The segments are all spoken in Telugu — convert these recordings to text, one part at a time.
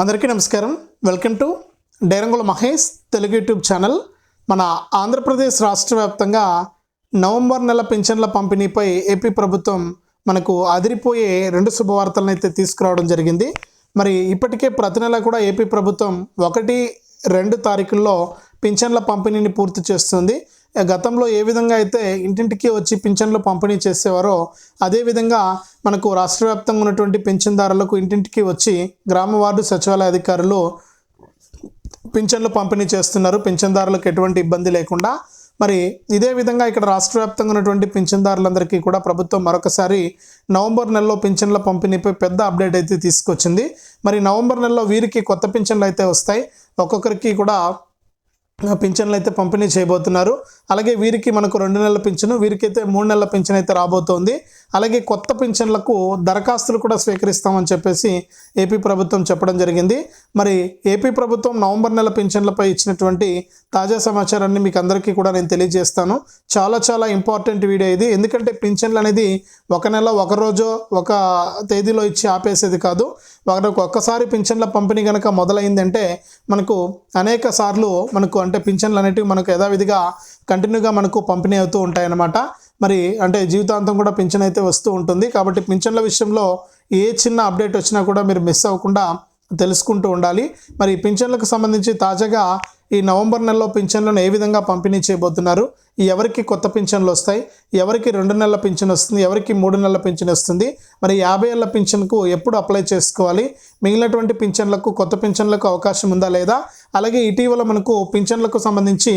అందరికీ నమస్కారం. Welcome to డైరంగుల Mahesh Telugu YouTube channel. మన ఆంధ్రప్రదేశ్ రాష్ట్ర వ్యాప్తంగా నవంబర్ నెల పింఛన్ల పంపిణీపై ఏపీ ప్రభుత్వం మనకు అదిరిపోయే రెండు శుభవార్తలను అయితే తీసుకురావడం జరిగింది. మరి ఇప్పటికే ప్రతి నెల కూడా ఏపీ ప్రభుత్వం ఒకటి రెండు తారీఖుల్లో పింఛన్ల పంపిణీని పూర్తి చేస్తుంది. గతంలో ఏ విధంగా అయితే ఇంటింటికి వచ్చి పింఛన్లు పంపిణీ చేసేవారో అదేవిధంగా మనకు రాష్ట్ర వ్యాప్తంగా ఉన్నటువంటి పింఛన్దారులకు ఇంటింటికి వచ్చి గ్రామ వార్డు సచివాలయ అధికారులు పింఛన్లు పంపిణీ చేస్తున్నారు. పింఛన్దారులకు ఎటువంటి ఇబ్బంది లేకుండా. మరి ఇదే విధంగా ఇక్కడ రాష్ట్ర వ్యాప్తంగా ఉన్నటువంటి పింఛన్దారులందరికీ కూడా ప్రభుత్వం మరొకసారి నవంబర్ నెలలో పింఛన్ల పంపిణీపై పెద్ద అప్డేట్ అయితే తీసుకొచ్చింది. మరి నవంబర్ నెలలో వీరికి కొత్త పింఛన్లు అయితే వస్తాయి. ఒక్కొక్కరికి కూడా పింఛన్లు అయితే పంపిణీ చేయబోతున్నారు. అలాగే వీరికి మనకు రెండు నెలల పింఛను వీరికైతే మూడు నెలల పింఛన్ అయితే రాబోతోంది. అలాగే కొత్త పింఛన్లకు దరఖాస్తులు కూడా స్వీకరిస్తామని చెప్పేసి ఏపీ ప్రభుత్వం చెప్పడం జరిగింది. మరి ఏపీ ప్రభుత్వం నవంబర్ నెల పింఛన్లపై ఇచ్చినటువంటి తాజా సమాచారాన్ని మీకు అందరికీ కూడా నేను తెలియజేస్తాను. చాలా చాలా ఇంపార్టెంట్ వీడియో ఇది. ఎందుకంటే పింఛన్లు అనేది ఒక నెల ఒక రోజు ఒక తేదీలో ఇచ్చి ఆపేసేది కాదు. మనకు ఒక్కసారి పింఛన్ల పంపిణీ కనుక మొదలైందంటే మనకు అనేక సార్లు మనకు అంటే పింఛన్లు అనేటివి మనకు యథావిధిగా కంటిన్యూగా మనకు పంపిణీ అవుతూ ఉంటాయన్నమాట. మరి అంటే జీవితాంతం కూడా పింఛన్ అయితే వస్తూ ఉంటుంది. కాబట్టి పింఛన్ల విషయంలో ఏ చిన్న అప్డేట్ వచ్చినా కూడా మీరు మిస్ అవ్వకుండా తెలుసుకుంటూ ఉండాలి. మరి పింఛన్లకు సంబంధించి తాజాగా ఈ నవంబర్ నెలలో పింఛన్లను ఏ విధంగా పంపిణీ చేయబోతున్నారు? ఎవరికి కొత్త పింఛన్లు వస్తాయి? ఎవరికి రెండు నెలల పింఛన్ వస్తుంది? ఎవరికి మూడు నెలల పింఛన్ వస్తుంది? మరి యాభై ఏళ్ళ పింఛన్కు ఎప్పుడు అప్లై చేసుకోవాలి? మిగిలినటువంటి పింఛన్లకు కొత్త పింఛన్లకు అవకాశం ఉందా లేదా? అలాగే ఇటీవల మనకు పింఛన్లకు సంబంధించి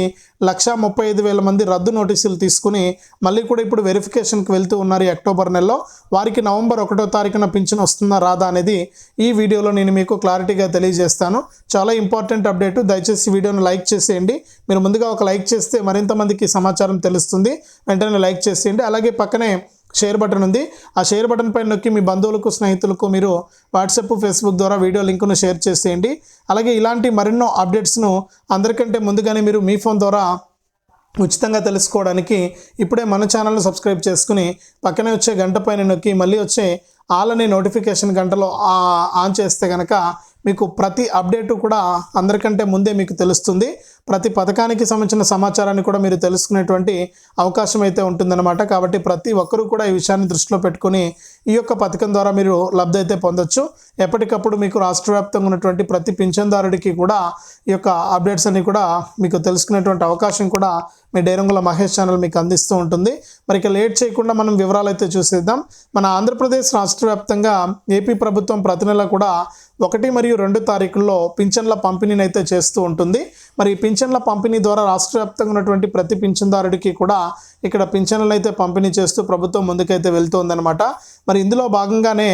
లక్షా ముప్పై ఐదు వేల మంది రద్దు నోటీసులు తీసుకుని మళ్ళీ కూడా ఇప్పుడు వెరిఫికేషన్కి వెళ్తూ ఉన్నారు ఈ అక్టోబర్ నెలలో. వారికి నవంబర్ ఒకటో తారీఖున పింఛన్ వస్తుందా రాదా అనేది ఈ వీడియోలో నేను మీకు క్లారిటీగా తెలియజేస్తాను. చాలా ఇంపార్టెంట్ అప్డేట్. దయచేసి వీడియోను లైక్ చేసేయండి. మీరు ముందుగా ఒక లైక్ చేస్తే మరింత మందికి సమాచారం తెలుస్తుంది. వెంటనే లైక్ చేసేయండి. అలాగే పక్కనే షేర్ బటన్ ఉంది. ఆ షేర్ బటన్ పైన నొక్కి మీ బంధువులకు స్నేహితులకు మీరు వాట్సాప్ ఫేస్బుక్ ద్వారా వీడియో లింకును షేర్ చేసేయండి. అలాగే ఇలాంటి మరెన్నో అప్డేట్స్ను అందరికంటే ముందుగానే మీరు మీ ఫోన్ ద్వారా ఉచితంగా తెలుసుకోవడానికి ఇప్పుడే మన ఛానల్ను సబ్స్క్రైబ్ చేసుకుని పక్కనే వచ్చే గంట పైన నొక్కి మళ్ళీ వచ్చే ఆల్ అనే నోటిఫికేషన్ గంటలో ఆన్ చేస్తే కనుక మీకు ప్రతి అప్డేటు కూడా అందరికంటే ముందే మీకు తెలుస్తుంది. ప్రతి పథకానికి సంబంధించిన సమాచారాన్ని కూడా మీరు తెలుసుకునేటువంటి అవకాశం అయితే ఉంటుందన్నమాట. కాబట్టి ప్రతి ఒక్కరూ కూడా ఈ విషయాన్ని దృష్టిలో పెట్టుకొని ఈ యొక్క పథకం ద్వారా మీరు లబ్ధి అయితే పొందొచ్చు. ఎప్పటికప్పుడు మీకు రాష్ట్ర వ్యాప్తంగా ఉన్నటువంటి ప్రతి పింఛన్దారుడికి కూడా ఈ యొక్క అప్డేట్స్ అన్ని కూడా మీకు తెలుసుకునేటువంటి అవకాశం కూడా మీ డైరంగుల మహేష్ ఛానల్ మీకు అందిస్తూ ఉంటుంది. మరి ఇక లేట్ చేయకుండా మనం వివరాలు అయితే చూసేద్దాం. మన ఆంధ్రప్రదేశ్ రాష్ట్ర వ్యాప్తంగా ఏపీ ప్రభుత్వం ప్రతి నెల కూడా ఒకటి మరియు రెండు తారీఖుల్లో పింఛన్ల పంపిణీని అయితే చేస్తూ ఉంటుంది. మరి పింఛన్ల పంపిణీ ద్వారా రాష్ట్ర వ్యాప్తంగా ఉన్నటువంటి ప్రతి పింఛన్దారుడికి కూడా ఇక్కడ పింఛన్లు అయితే పంపిణీ చేస్తూ ప్రభుత్వం ముందుకైతే వెళ్తుందన్నమాట. మరి ఇందులో భాగంగానే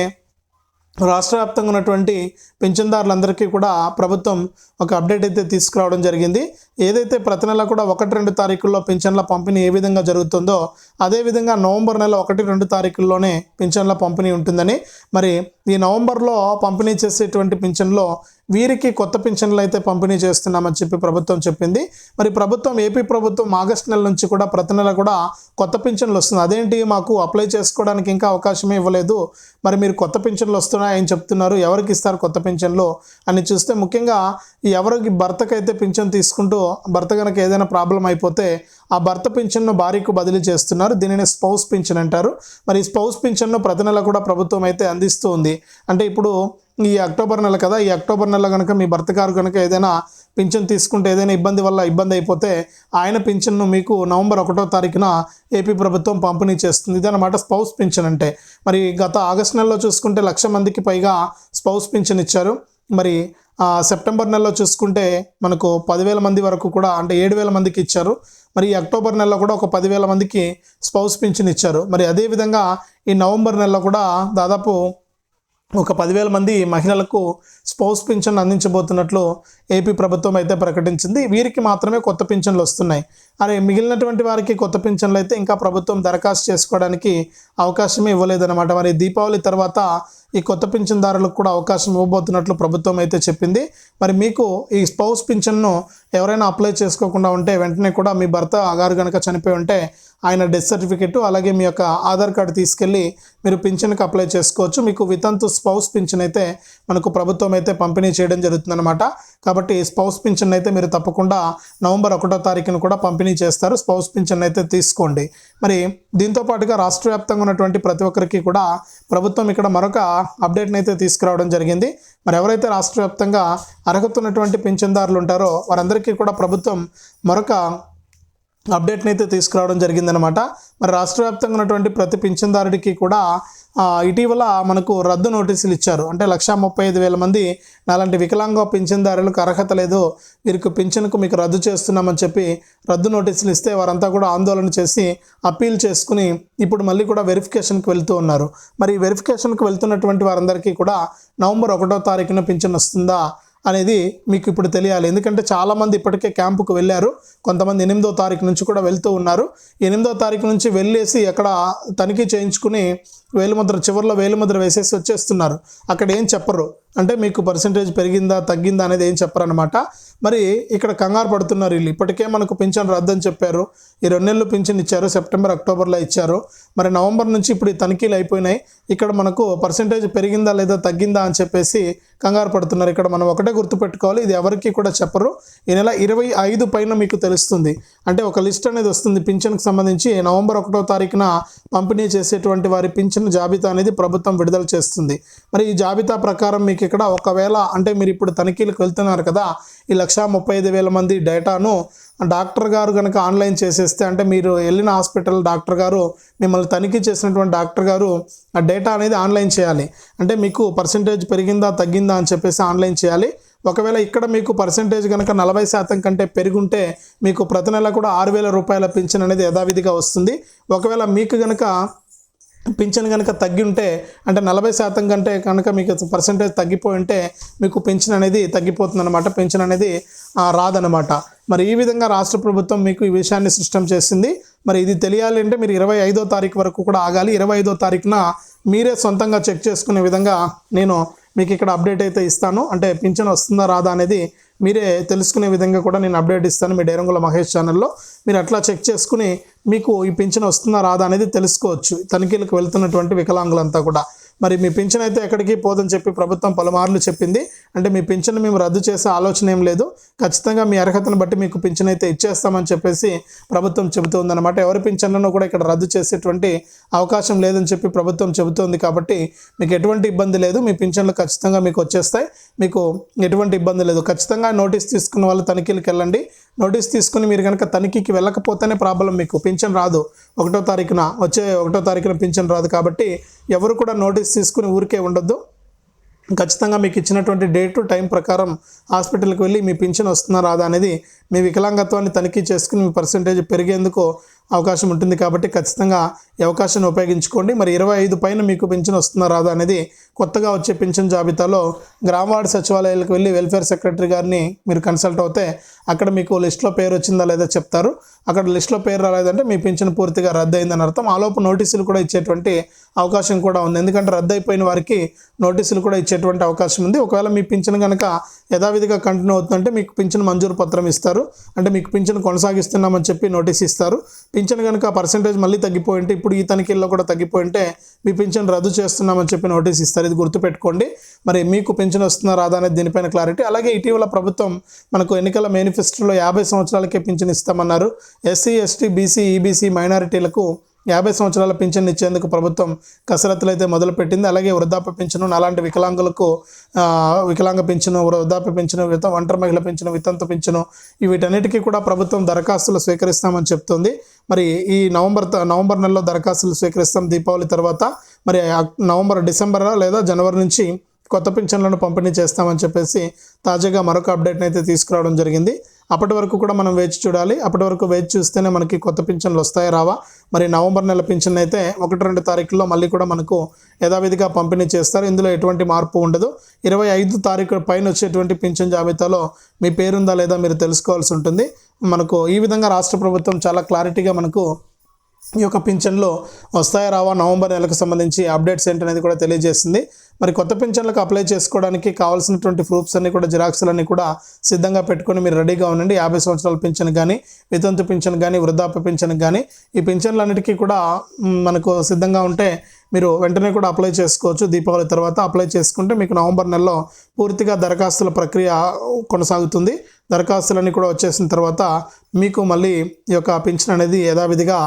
రాష్ట్ర వ్యాప్తంగా ఉన్నటువంటి పింఛన్దారులందరికీ కూడా ప్రభుత్వం ఒక అప్డేట్ అయితే తీసుకురావడం జరిగింది. ఏదైతే ప్రతి నెల కూడా ఒకటి రెండు తారీఖుల్లో పింఛన్ల పంపిణీ ఏ విధంగా జరుగుతుందో అదేవిధంగా నవంబర్ నెల ఒకటి రెండు తారీఖుల్లోనే పింఛన్ల పంపిణీ ఉంటుందని మరి ఈ నవంబర్లో పంపిణీ చేసేటువంటి పింఛన్లో వీరికి కొత్త పింఛన్లు అయితే పంపిణీ చేస్తున్నామని చెప్పి ప్రభుత్వం చెప్పింది. మరి ప్రభుత్వం ఏపీ ప్రభుత్వం ఆగస్టు నెల నుంచి కూడా ప్రతి నెల కూడా కొత్త పింఛన్లు వస్తుంది అదేంటి? మాకు అప్లై చేసుకోవడానికి ఇంకా అవకాశమే ఇవ్వలేదు. మరి మీరు కొత్త పింఛన్లు వస్తున్నాయని చెప్తున్నారు. ఎవరికి ఇస్తారు కొత్త పింఛన్లు? అని చూస్తే ముఖ్యంగా ఎవరికి భర్తకైతే పింఛన్ తీసుకుంటూ భర్త కనుక ఏదైనా ప్రాబ్లం అయిపోతే ఆ భర్త పింఛన్ను భార్యకు బదిలీ చేస్తున్నారు. దీనిని స్పౌస్ పింఛన్ అంటారు. మరి ఈ స్పౌస్ పింఛన్ను ప్రతి నెల కూడా ప్రభుత్వం అయితే అందిస్తూ ఉంది. అంటే ఇప్పుడు ఈ అక్టోబర్ నెల కదా ఈ అక్టోబర్ నెల కనుక మీ భర్త గారు కనుక ఏదైనా పింఛన్ తీసుకుంటే ఏదైనా ఇబ్బంది వల్ల ఇబ్బంది అయిపోతే ఆయన పింఛన్ను మీకు నవంబర్ ఒకటో తారీఖున ఏపీ ప్రభుత్వం పంపిణీ చేస్తుంది. ఇదన్నమాట స్పౌస్ పింఛన్ అంటే. మరి గత ఆగస్ట్ నెలలో చూసుకుంటే లక్ష మందికి పైగా స్పౌస్ పింఛన్ ఇచ్చారు. మరి సెప్టెంబర్ నెలలో చూసుకుంటే మనకు పదివేల మంది వరకు కూడా అంటే ఏడు వేల మందికి ఇచ్చారు. మరి అక్టోబర్ నెలలో కూడా ఒక పదివేల మందికి స్పౌస్ పింఛన్ ఇచ్చారు. మరి అదేవిధంగా ఈ నవంబర్ నెలలో కూడా దాదాపు ఒక పదివేల మంది మహిళలకు స్పౌస్ పింఛన్ అందించబోతున్నట్లు ఏపీ ప్రభుత్వం అయితే ప్రకటించింది. వీరికి మాత్రమే కొత్త పింఛన్లు వస్తున్నాయి. అరే మిగిలినటువంటి వారికి కొత్త పింఛన్లు అయితే ఇంకా ప్రభుత్వం దరఖాస్తు చేసుకోవడానికి అవకాశమే ఇవ్వలేదన్నమాట. మరి దీపావళి తర్వాత ఈ కొత్త పింఛన్దారులకు కూడా అవకాశం ఇవ్వబోతున్నట్లు ప్రభుత్వం అయితే చెప్పింది. మరి మీకు ఈ స్పౌస్ పింఛన్ను ఎవరైనా అప్లై చేసుకోకుండా ఉంటే వెంటనే కూడా మీ భర్త గారు కనుక చనిపోయి ఉంటే ఆయన డెత్ సర్టిఫికెట్ అలాగే మీ యొక్క ఆధార్ కార్డు తీసుకెళ్ళి మీరు పింఛన్కి అప్లై చేసుకోవచ్చు. మీకు వితంతు స్పౌస్ పింఛన్ అయితే మనకు ప్రభుత్వం అయితే పంపిణీ చేయడం జరుగుతుందన్నమాట. కాబట్టి స్పౌస్ పింఛన్ అయితే మీరు తప్పకుండా నవంబర్ ఒకటో తారీఖున కూడా పంపిణీ చేస్తారు. స్పౌస్ పింఛన్ అయితే తీసుకోండి. మరి దీంతో పాటుగా రాష్ట్ర వ్యాప్తంగా ఉన్నటువంటి ప్రతి ఒక్కరికి కూడా ప్రభుత్వం ఇక్కడ మరొక అప్డేట్ని అయితే తీసుకురావడం జరిగింది. మరి ఎవరైతే రాష్ట్ర వ్యాప్తంగా అర్హత ఉన్నటువంటి పింఛన్దారులు ఉంటారో వారందరికీ కూడా ప్రభుత్వం మరొక అప్డేట్ని అయితే తీసుకురావడం జరిగిందనమాట మరి రాష్ట్ర వ్యాప్తంగా ఉన్నటువంటి ప్రతి పింఛన్దారుడికి కూడా ఇటీవల మనకు రద్దు నోటీసులు ఇచ్చారు. అంటే లక్షా ముప్పై ఐదు వేల మంది నాలాంటి వికలాంగ పింఛన్దారులకు అర్హత లేదు. వీరికి పింఛన్కు మీకు రద్దు చేస్తున్నామని చెప్పి రద్దు నోటీసులు ఇస్తే వారంతా కూడా ఆందోళన చేసి అప్పీల్ చేసుకుని ఇప్పుడు మళ్ళీ కూడా వెరిఫికేషన్కి వెళ్తూ ఉన్నారు. మరి ఈ వెరిఫికేషన్కి వెళ్తున్నటువంటి వారందరికీ కూడా నవంబర్ ఒకటో తారీఖున పింఛన్ వస్తుందా? అనేది మీకు ఇప్పుడు తెలియాలి. ఎందుకంటే చాలామంది ఇప్పటికే క్యాంపుకు వెళ్ళారు. కొంతమంది ఎనిమిదో తారీఖు నుంచి కూడా వెళ్తూ ఉన్నారు. ఎనిమిదో తారీఖు నుంచి వెళ్ళేసి అక్కడ తనిఖీ చేయించుకుని వేలుముద్ర చివరిలో వేలుముద్ర వేసేసి వచ్చేస్తున్నారు. అక్కడ ఏం చెప్పరు. అంటే మీకు పర్సంటేజ్ పెరిగిందా తగ్గిందా అనేది ఏం చెప్పరనమాట మరి ఇక్కడ కంగారు పడుతున్నారు వీళ్ళు. ఇప్పటికే మనకు పింఛన్ రద్దని చెప్పారు. ఈ రెండు నెలలు పింఛన్ ఇచ్చారు సెప్టెంబర్ అక్టోబర్లో ఇచ్చారు. మరి నవంబర్ నుంచి ఇప్పుడు ఈ తనిఖీలు అయిపోయినాయి. ఇక్కడ మనకు పర్సంటేజ్ పెరిగిందా లేదా తగ్గిందా అని చెప్పేసి కంగారు పడుతున్నారు. ఇక్కడ మనం ఒకటే గుర్తుపెట్టుకోవాలి. ఇది ఎవరికి కూడా చెప్పరు. ఈ నెల ఇరవై ఐదు పైన మీకు తెలుస్తుంది. అంటే ఒక లిస్ట్ అనేది వస్తుంది పింఛన్కి సంబంధించి. నవంబర్ ఒకటో తారీఖున పంపిణీ చేసేటువంటి వారి పింఛన్ జాబితా అనేది ప్రభుత్వం విడుదల చేస్తుంది. మరి ఈ జాబితా ప్రకారం మీకు ఇక్కడ ఒకవేళ అంటే మీరు ఇప్పుడు తనిఖీలకు వెళ్తున్నారు కదా ఈ లక్షా ముప్పై ఐదు వేల మంది డేటాను డాక్టర్ గారు కనుక ఆన్లైన్ చేసేస్తే అంటే మీరు వెళ్ళిన హాస్పిటల్ డాక్టర్ గారు మిమ్మల్ని తనిఖీ చేసినటువంటి డాక్టర్ గారు ఆ డేటా అనేది ఆన్లైన్ చేయాలి. అంటే మీకు పర్సంటేజ్ పెరిగిందా తగ్గిందా అని చెప్పేసి ఆన్లైన్ చేయాలి. ఒకవేళ ఇక్కడ మీకు పర్సంటేజ్ కనుక నలభై శాతం కంటే పెరుగుంటే మీకు ప్రతి నెల కూడా ఆరు వేల రూపాయల పింఛన్ అనేది యథావిధిగా వస్తుంది. ఒకవేళ మీకు కనుక పింఛన్ కనుక తగ్గి ఉంటే అంటే నలభై శాతం కంటే కనుక మీకు పర్సంటేజ్ తగ్గిపోయి ఉంటే మీకు పెన్షన్ అనేది తగ్గిపోతుందన్నమాట. పెన్షన్ అనేది రాదనమాట మరి ఈ విధంగా రాష్ట్ర ప్రభుత్వం మీకు ఈ విషయాన్ని సృష్టం చేసింది. మరి ఇది తెలియాలి అంటే మీరు ఇరవై ఐదో తారీఖు వరకు కూడా ఆగాలి. ఇరవై ఐదో తారీఖున మీరే సొంతంగా చెక్ చేసుకునే విధంగా నేను మీకు ఇక్కడ అప్డేట్ అయితే ఇస్తాను. అంటే పింఛన్ వస్తుందా రాదా అనేది మీరే తెలుసుకునే విధంగా కూడా నేను అప్డేట్ ఇస్తాను మీ డైరంగుల మహేష్ ఛానల్లో. మీరు అట్లా చెక్ చేసుకుని మీకు ఈ పింఛన్ వస్తుందా రాదా అనేది తెలుసుకోవచ్చు. తనిఖీలకు వెళ్తున్నటువంటి వికలాంగులంతా కూడా. మరి మీ పింఛన్ అయితే ఎక్కడికి పోదని చెప్పి ప్రభుత్వం పలుమార్లు చెప్పింది. అంటే మీ పింఛన్ మేము రద్దు చేసే ఆలోచన ఏం లేదు. ఖచ్చితంగా మీ అర్హతను బట్టి మీకు పింఛన్ అయితే ఇచ్చేస్తామని చెప్పేసి ప్రభుత్వం చెబుతుందన్నమాట. ఎవరి పింఛన్లను కూడా ఇక్కడ రద్దు చేసేటువంటి అవకాశం లేదని చెప్పి ప్రభుత్వం చెబుతోంది కాబట్టి మీకు ఎటువంటి ఇబ్బంది లేదు. మీ పింఛన్లు ఖచ్చితంగా మీకు వచ్చేస్తాయి. మీకు ఎటువంటి ఇబ్బంది లేదు. ఖచ్చితంగా నోటీస్ తీసుకున్న వాళ్ళు తనిఖీలకు వెళ్ళండి. నోటీస్ తీసుకుని మీరు కనుక తనిఖీకి వెళ్ళకపోతేనే ప్రాబ్లం మీకు. పింఛన్ రాదు. ఒకటో తారీఖున వచ్చే ఒకటో తారీఖున పింఛన్ రాదు కాబట్టి ఎవరు కూడా నోటీస్ తీసుకుని ఊరికే ఉండొద్దు. ఖచ్చితంగా మీకు ఇచ్చినటువంటి డేటు టైం ప్రకారం హాస్పిటల్కి వెళ్ళి మీ పింఛన్ వస్తుందా రాదా అనేది మీ వికలాంగత్వాన్ని తనిఖీ చేసుకుని మీ పర్సంటేజ్ పెరిగేందుకు అవకాశం ఉంటుంది కాబట్టి ఖచ్చితంగా ఈ అవకాశాన్ని ఉపయోగించుకోండి. మరి ఇరవై ఐదు పైన మీకు పింఛన్ వస్తుందా రాదా అనేది కొత్తగా వచ్చే పింఛన్ జాబితాలో గ్రామ సచివాలయాలకు వెళ్ళి వెల్ఫేర్ సెక్రటరీ గారిని మీరు కన్సల్ట్ అవుతే అక్కడ మీకు లిస్ట్లో పేరు వచ్చిందా లేదా చెప్తారు. అక్కడ లిస్ట్లో పేరు రాలేదంటే మీ పింఛన్ పూర్తిగా రద్దు అయిందని అర్థం. ఆలోపు నోటీసులు కూడా ఇచ్చేటువంటి అవకాశం కూడా ఉంది. ఎందుకంటే రద్దు అయిపోయిన వారికి నోటీసులు కూడా ఇచ్చేటువంటి అవకాశం ఉంది. ఒకవేళ మీ పింఛన్ కనుక యథావిధిగా కంటిన్యూ అవుతుందంటే మీకు పింఛన్ మంజూరు పత్రం ఇస్తారు. అంటే మీకు పింఛన్ కొనసాగిస్తున్నామని చెప్పి నోటీస్ ఇస్తారు. పింఛన్ కనుక పర్సంటేజ్ మళ్ళీ తగ్గిపోయి ఉంటే ఇప్పుడు ఈ తనిఖీల్లో కూడా తగ్గిపోయి ఉంటే మీ పింఛన్ రద్దు చేస్తున్నామని చెప్పి నోటీస్ ఇస్తారు. ఇది గుర్తుపెట్టుకోండి. మరి మీకు పింఛన్ వస్తుందా రాదా అనేది దీనిపైన క్లారిటీ అలాగే ఇటీవల ప్రభుత్వం మనకు ఎన్నికల మేనిఫెస్టోలో యాభై సంవత్సరాలకే పింఛన్ ఇస్తామన్నారు. ఎస్సీ ఎస్టీ బీసీ ఈబీసీ మైనారిటీలకు యాభై సంవత్సరాల పింఛన్ ఇచ్చేందుకు ప్రభుత్వం కసరత్తులు అయితే మొదలుపెట్టింది. అలాగే వృద్ధాప్య పింఛను అలాంటి వికలాంగులకు వికలాంగ పింఛను వృద్ధాప్య పింఛను విత ఒంటరి మహిళ పింఛను వితంత పింఛను వీటన్నిటికీ కూడా ప్రభుత్వం దరఖాస్తులు స్వీకరిస్తామని చెప్తుంది. మరి ఈ నవంబర్ నవంబర్ నెలలో దరఖాస్తులు స్వీకరిస్తాం దీపావళి తర్వాత. మరి నవంబర్ డిసెంబర్ లేదా జనవరి నుంచి కొత్త పింఛన్లను పంపిణీ చేస్తామని చెప్పేసి తాజాగా మరొక అప్డేట్ని అయితే తీసుకురావడం జరిగింది. అప్పటి వరకు కూడా మనం వేచి చూడాలి. అప్పటి వరకు వేచి చూస్తేనే మనకి కొత్త పింఛన్లు వస్తాయి రావా? మరి నవంబర్ నెల పింఛన్ అయితే ఒకటి రెండు తారీఖుల్లో మళ్ళీ కూడా మనకు యథావిధిగా పంపిణీ చేస్తారు. ఇందులో ఎటువంటి మార్పు ఉండదు. ఇరవై ఐదు తారీఖు పైన వచ్చేటువంటి పింఛన్ జాబితాలో మీ పేరుందా లేదా మీరు తెలుసుకోవాల్సి ఉంటుంది. మనకు ఈ విధంగా రాష్ట్ర ప్రభుత్వం చాలా క్లారిటీగా మనకు ఈ యొక్క పింఛన్లు వస్తాయా రావా? నవంబర్ నెలకు సంబంధించి అప్డేట్స్ ఏంటనేది కూడా తెలియజేసింది. మరి కొత్త పింఛన్లకు అప్లై చేసుకోవడానికి కావాల్సినటువంటి ప్రూఫ్స్ అన్ని కూడా జిరాక్స్లన్నీ కూడా సిద్ధంగా పెట్టుకొని మీరు రెడీగా ఉండండి. యాభై సంవత్సరాల పింఛన్ కానీ వితంతు పింఛన్ కానీ వృద్ధాప్య పింఛన్ కానీ ఈ పింఛన్లన్నిటికీ కూడా మనకు సిద్ధంగా ఉంటే మీరు వెంటనే కూడా అప్లై చేసుకోవచ్చు. దీపావళి తర్వాత అప్లై చేసుకుంటే మీకు నవంబర్ నెలలో పూర్తిగా దరఖాస్తుల ప్రక్రియ కొనసాగుతుంది. దరఖాస్తులన్నీ కూడా వచ్చేసిన తర్వాత మీకు మళ్ళీ ఈ యొక్క పింఛన్ అనేది యథావిధిగా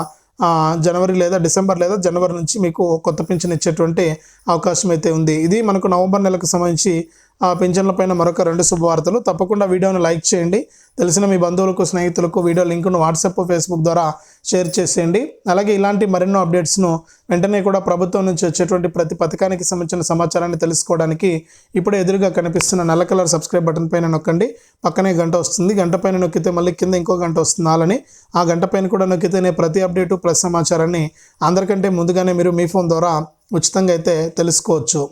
జనవరి లేదా డిసెంబర్ లేదా జనవరి నుంచి మీకు కొత్త పింఛన్ ఇచ్చేటువంటి అవకాశం అయితే ఉంది. ఇది మనకు నవంబర్ నెలకు సంబంధించి ఆ పింఛన్ల పైన మరొక రెండు శుభవార్తలు. తప్పకుండా వీడియోను లైక్ చేయండి. తెలిసిన మీ బంధువులకు స్నేహితులకు వీడియో లింకును వాట్సాప్ ఫేస్బుక్ ద్వారా షేర్ చేసేయండి. అలాగే ఇలాంటి మరెన్నో అప్డేట్స్ను వెంటనే కూడా ప్రభుత్వం నుంచి వచ్చేటువంటి ప్రతి పథకానికి సంబంధించిన సమాచారాన్ని తెలుసుకోవడానికి ఇప్పుడే ఎదురుగా కనిపిస్తున్న నల్ల కలర్ సబ్స్క్రైబ్ బటన్ పైన నొక్కండి. పక్కనే గంట వస్తుంది. గంట పైన నొక్కితే మళ్ళీ కింద ఇంకో గంట వస్తుంది అలాని ఆ గంట పైన కూడా నొక్కితేనే ప్రతి అప్డేటు ప్లస్ సమాచారాన్ని అందరికంటే ముందుగానే మీరు మీ ఫోన్ ద్వారా ఉచితంగా అయితే తెలుసుకోవచ్చు.